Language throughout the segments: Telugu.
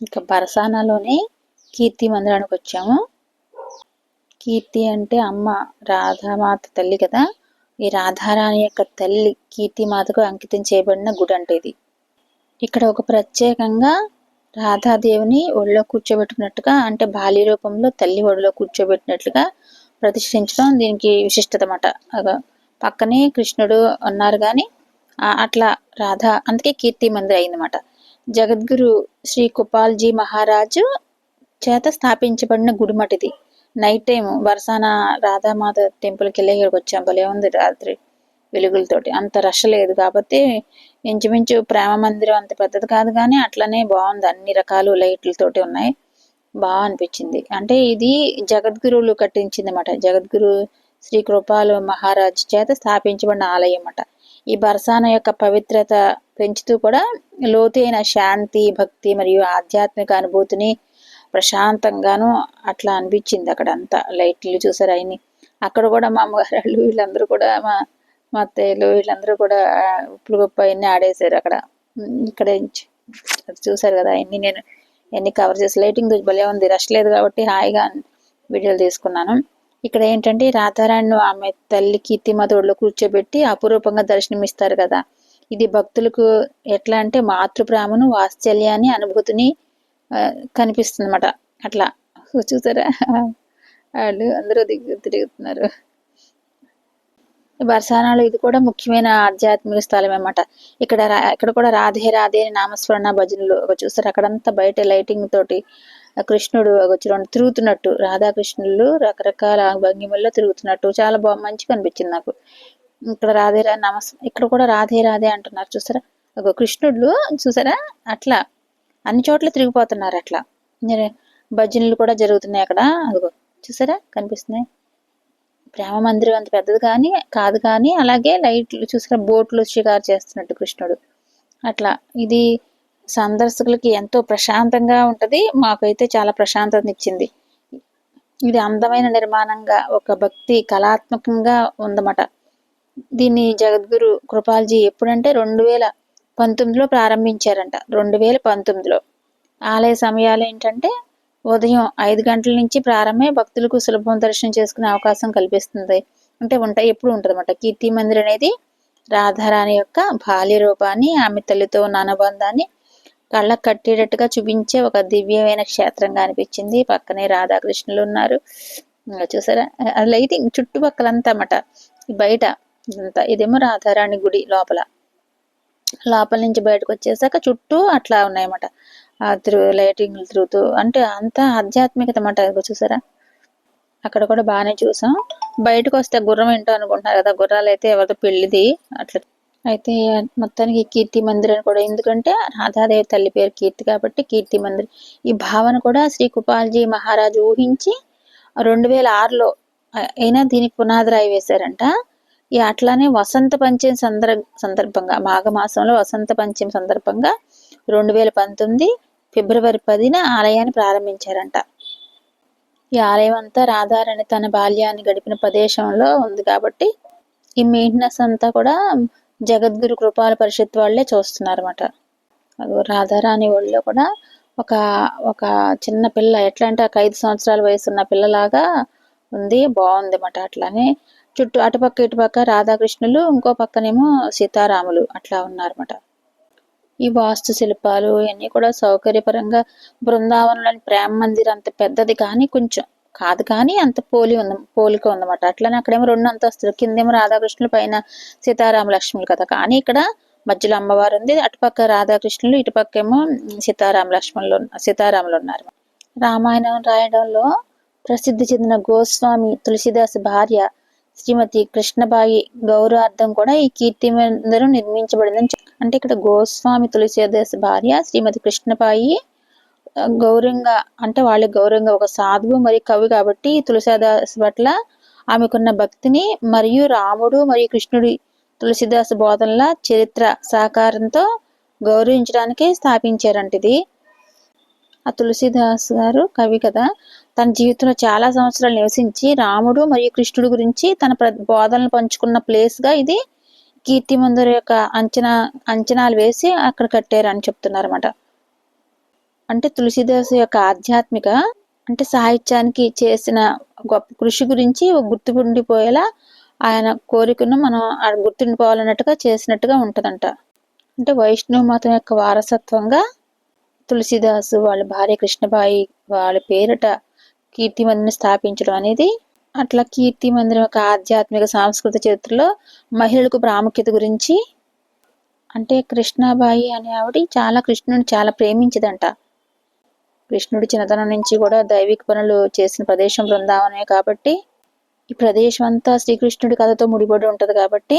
ఇంకా బరసానాలోనే కీర్తి మందిరానికి వచ్చాము. కీర్తి అంటే అమ్మ రాధామాత తల్లి కదా. ఈ రాధారాణి యొక్క తల్లి కీర్తిమాతకు అంకితం చేయబడిన గుడి అంటే ఇది. ఇక్కడ ఒక ప్రత్యేకంగా రాధాదేవిని ఒళ్ళో కూర్చోబెట్టుకున్నట్టుగా అంటే బాల్య రూపంలో తల్లి ఒడిలో కూర్చోబెట్టినట్లుగా ప్రతిష్ఠించడం దీనికి విశిష్టత అన్నమాట. పక్కనే కృష్ణుడు ఉన్నారు కానీ అట్లా రాధ అందుకే కీర్తి మందిర్ అయిందన్నమాట. జగద్గురు శ్రీ కుపాల్జీ మహారాజు చేత స్థాపించబడిన గుడి మటిది నైట్ టైం వరసాన రాధామాత టెంపుల్కి వెళ్ళి ఇక్కడికి వచ్చాం. భలే ఉంది రాత్రి వెలుగులతోటి. అంత రష్ లేదు కాబట్టి ఇంచుమించు ప్రేమ మందిరం అంత పెద్దది కాదు కానీ అట్లనే బాగుంది. అన్ని రకాలు లైట్లతోటి ఉన్నాయి. బాగా అనిపించింది. అంటే ఇది జగద్గురువులు కట్టించింది అన్నమాట జగద్గురు శ్రీ కృపాలు మహారాజ్ చేత స్థాపించబడిన ఆలయం అన్నమాట ఈ బర్సాన యొక్క పవిత్రత పెంచుతూ కూడా లోతైన శాంతి భక్తి మరియు ఆధ్యాత్మిక అనుభూతిని ప్రశాంతంగాను అట్లా అనిపించింది అక్కడ అంతా లైట్లు చూసారు అయిని అక్కడ కూడా మా అమ్మగారు వీళ్ళందరూ కూడా మా మా అత్తయ్యలు వీళ్ళందరూ కూడా ఉప్పుడు గొప్ప అన్ని ఆడేశారు అక్కడ. ఇక్కడ చూసారు కదా అన్ని నేను ఎన్ని కవర్ చేసి లైటింగ్ భలే ఉంది. రష్ లేదు కాబట్టి హాయిగా వీడియోలు తీసుకున్నాను. ఇక్కడ ఏంటంటే రాధారాణి ఆమె తల్లి కీర్తిమతోడులో కూర్చోబెట్టి అపురూపంగా దర్శనమిస్తారు కదా. ఇది భక్తులకు ఎట్లా అంటే మాతృప్రేమను వాత్సల్యాన్ని అనుభూతిని కనిపిస్తుంది అనమాట అట్లా. చూసారా? వాళ్ళు అందరూ దిగు తిరుగుతున్నారు. బర్సానాలో ఇది కూడా ముఖ్యమైన ఆధ్యాత్మిక స్థలం అన్నమాట ఇక్కడ రా- ఇక్కడ కూడా రాధే రాధే నామస్మరణ భజనలు. ఒక చూస్తారు అక్కడంతా బయట లైటింగ్ తోటి కృష్ణుడు ఒక చూడండి తిరుగుతున్నట్టు. రాధాకృష్ణులు రకరకాల భంగిమల్లో తిరుగుతున్నట్టు. చాలా బాగా మంచిగా అనిపించింది నాకు. ఇక్కడ రాధే రా నమస్ ఇక్కడ కూడా రాధే రాధే అంటున్నారు. చూసారా? కృష్ణుడు చూసారా? అట్లా అన్ని చోట్ల తిరిగిపోతున్నారు అట్లా. భజనలు కూడా జరుగుతున్నాయి అక్కడ. అదిగో చూసారా? కనిపిస్తున్నాయి. ప్రేమ మందిరం అంత పెద్దది కానీ కాదు కానీ అలాగే లైట్లు చూసారా? బోట్లు షికారు చేస్తున్నట్టు కృష్ణుడు. అట్లా. ఇది సందర్శకులకి ఎంతో ప్రశాంతంగా ఉంటుంది. మాకైతే చాలా ప్రశాంతత ఇచ్చింది. ఇది అందమైన నిర్మాణంగా ఒక భక్తి కళాత్మకంగా ఉందన్నమాట. దీన్ని జగద్గురు కృపాల్జీ ఎప్పుడంటే రెండు వేల పంతొమ్మిదిలో ప్రారంభించారంట. రెండు వేల పంతొమ్మిదిలో. ఆలయ సమయాలు ఏంటంటే ఉదయం ఐదు గంటల నుంచి ప్రారంభమే భక్తులకు సులభం దర్శనం చేసుకునే అవకాశం కల్పిస్తుంది. అంటే ఉంటాయి ఎప్పుడు ఉంటుంది అనమాట కీర్తి మందిర్ అనేది రాధారాణి యొక్క బాల్య రూపాన్ని ఆమె తల్లితో ఉన్న అనుబంధాన్ని కళ్ళకు కట్టేటట్టుగా చూపించే ఒక దివ్యమైన క్షేత్రంగా అనిపించింది. పక్కనే రాధాకృష్ణులు ఉన్నారు. చూసారా? లైటింగ్ చుట్టుపక్కలంతా అన్నమాట. బయట ఇదంతా ఇదేమో రాధారాణి గుడి లోపల. లోపల నుంచి బయటకు వచ్చేసాక చుట్టూ అట్లా ఉన్నాయన్నమాట. ఆ త్రూ లైటింగ్ తిరుగుతూ అంటే అంతా ఆధ్యాత్మికత అన్నమాట చూసారా? అక్కడ కూడా బాగానే చూసాం. బయటకు వస్తే గుర్రం ఏంటో అనుకుంటున్నారు కదా గుర్రాలు అయితే ఎవరితో పెళ్ళిది అట్లా. అయితే మొత్తానికి కీర్తి మందిర్ అని కూడా ఎందుకంటే రాధాదేవి తల్లి పేరు కీర్తి కాబట్టి కీర్తి మందిర్. ఈ భావన కూడా శ్రీ కుపాల్జీ మహారాజు ఊహించి రెండు వేల ఆరులో అయినా దీనికి పునాది రాయి వేశారంట. అట్లానే వసంత పంచమి సందర్భ సందర్భంగా మాఘమాసంలో వసంత పంచమి సందర్భంగా రెండు వేల పంతొమ్మిది ఫిబ్రవరి పదిన ఆలయాన్ని ప్రారంభించారంట. ఈ ఆలయం అంతా రాధారాణి తన బాల్యాన్ని గడిపిన ప్రదేశంలో ఉంది కాబట్టి ఈ మెయింటెనెన్స్ అంతా కూడా జగద్గురు కృపాల పరిషత్ వాళ్ళే చూస్తున్నారు అనమాట అది రాధారాణి వాళ్ళు కూడా ఒక ఒక చిన్న పిల్ల ఎట్లా అంటే ఒక ఐదు సంవత్సరాల వయసు ఉన్న పిల్లలాగా ఉంది బాగుంది అన్నమాట అట్లానే. చుట్టూ అటుపక్క ఇటుపక్క రాధాకృష్ణులు ఇంకో పక్కనేమో సీతారాములు అట్లా ఉన్నారన్నమాట. ఈ వాస్తు శిల్పాలు ఇవన్నీ కూడా సౌకర్యపరంగా బృందావనంలోని ప్రేమ మందిర్ అంత పెద్దది కానీ కొంచెం కాదు కానీ అంత పోలి ఉంది పోలిక ఉందన్నమాట. అట్లనే అక్కడేమో రెండు అంతస్తులు కిందేమో రాధాకృష్ణులు పైన సీతారామ లక్ష్మణులు కదా. కానీ ఇక్కడ మధ్యలో అమ్మవారు ఉంది అటుపక్క రాధాకృష్ణులు ఇటుపక్క ఏమో సీతారామ లక్ష్మణులు ఉన్న- సీతారాములు ఉన్నారు. రామాయణం రాయడంలో ప్రసిద్ధి చెందిన గోస్వామి తులసిదాస్ భార్య శ్రీమతి కృష్ణబాయి గౌరవార్థం కూడా ఈ కీర్తి మందిరం నిర్మించబడిందని అంటే ఇక్కడ గోస్వామి తులసిదాస్ భార్య శ్రీమతి కృష్ణబాయి గౌరవంగా అంటే వాళ్ళ గౌరవంగా ఒక సాధువు మరియు కవి కాబట్టి తులసిదాస్ పట్ల ఆమెకున్న భక్తిని మరియు రాముడు మరియు కృష్ణుడి తులసిదాస్ బోధనల చరిత్ర సహకారంతో గౌరవించడానికి స్థాపించారంట ఇది ఆ తులసిదాస్ గారు కవి కదా. తన జీవితంలో చాలా సంవత్సరాలు నివసించి రాముడు మరియు కృష్ణుడు గురించి తన బోధనలు పంచుకున్న ప్లేస్గా ఇది కీర్తి మందిర్ యొక్క అంచనా అంచనాలు వేసి అక్కడ కట్టారు అని చెప్తున్నారు అనమాట అంటే తులసిదాస్ యొక్క ఆధ్యాత్మిక అంటే సాహిత్యానికి చేసిన గొప్ప కృషి గురించి గుర్తుండిపోయేలా ఆయన కోరికను మనం గుర్తుండిపోవాలన్నట్టుగా చేసినట్టుగా ఉంటుందంట. అంటే వైష్ణవ మతం యొక్క వారసత్వంగా తులసిదాసు వాళ్ళ భార్య కృష్ణబాయి వాళ్ళ పేరిట కీర్తి మందిరం స్థాపించడం అనేది అట్లా కీర్తి మందిరం యొక్క ఆధ్యాత్మిక సాంస్కృతిక చరిత్రలో మహిళలకు ప్రాముఖ్యత గురించి. అంటే కృష్ణాబాయి అనే ఆవిడ చాలా కృష్ణుని చాలా ప్రేమించదంట. కృష్ణుడి చిన్నతనం నుంచి కూడా దైవిక పనులు చేసిన ప్రదేశం బృందావనమే కాబట్టి ఈ ప్రదేశం అంతా శ్రీకృష్ణుడి కథతో ముడిపడి ఉంటుంది కాబట్టి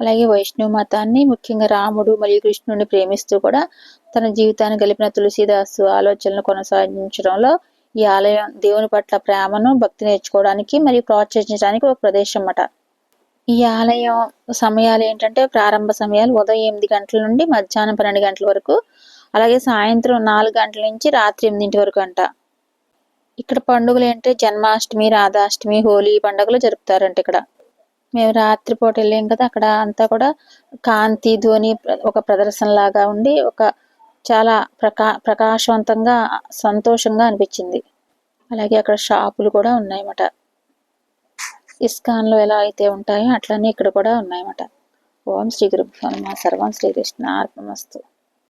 అలాగే వైష్ణవ మతాన్ని ముఖ్యంగా రాముడు మరియు కృష్ణుడిని ప్రేమిస్తూ కూడా తన జీవితాన్ని గలిపిన తులసీదాసు ఆలోచనలు కొనసాగించడంలో ఈ ఆలయం దేవుని పట్ల ప్రేమను భక్తి నేర్చుకోవడానికి మరియు ప్రోత్సహించడానికి ఒక ప్రదేశం అన్నమాట ఈ ఆలయం సమయాలు ఏంటంటే ప్రారంభ సమయాలు ఉదయం ఎనిమిది గంటల నుండి మధ్యాహ్నం పన్నెండు గంటల వరకు అలాగే సాయంత్రం నాలుగు గంటల నుంచి రాత్రి ఎనిమిదింటి వరకు అంట. ఇక్కడ పండుగలు ఏంటంటే జన్మాష్టమి రాధాష్టమి హోలీ పండుగలు జరుపుతారంట ఇక్కడ. మేము రాత్రిపూట వెళ్ళాం కదా అక్కడ అంతా కూడా కాంతి ధ్వని ఒక ప్రదర్శన లాగా ఉండి ఒక చాలా ప్రకా ప్రకాశవంతంగా సంతోషంగా అనిపించింది. అలాగే అక్కడ షాపులు కూడా ఉన్నాయన్నమాట. ఇస్కాన్లో ఎలా అయితే ఉంటాయో అట్లనే ఇక్కడ కూడా ఉన్నాయన్నమాట. ఓం శ్రీ గురుభ్యో నమః. సర్వం శ్రీకృష్ణ అర్పణమస్తు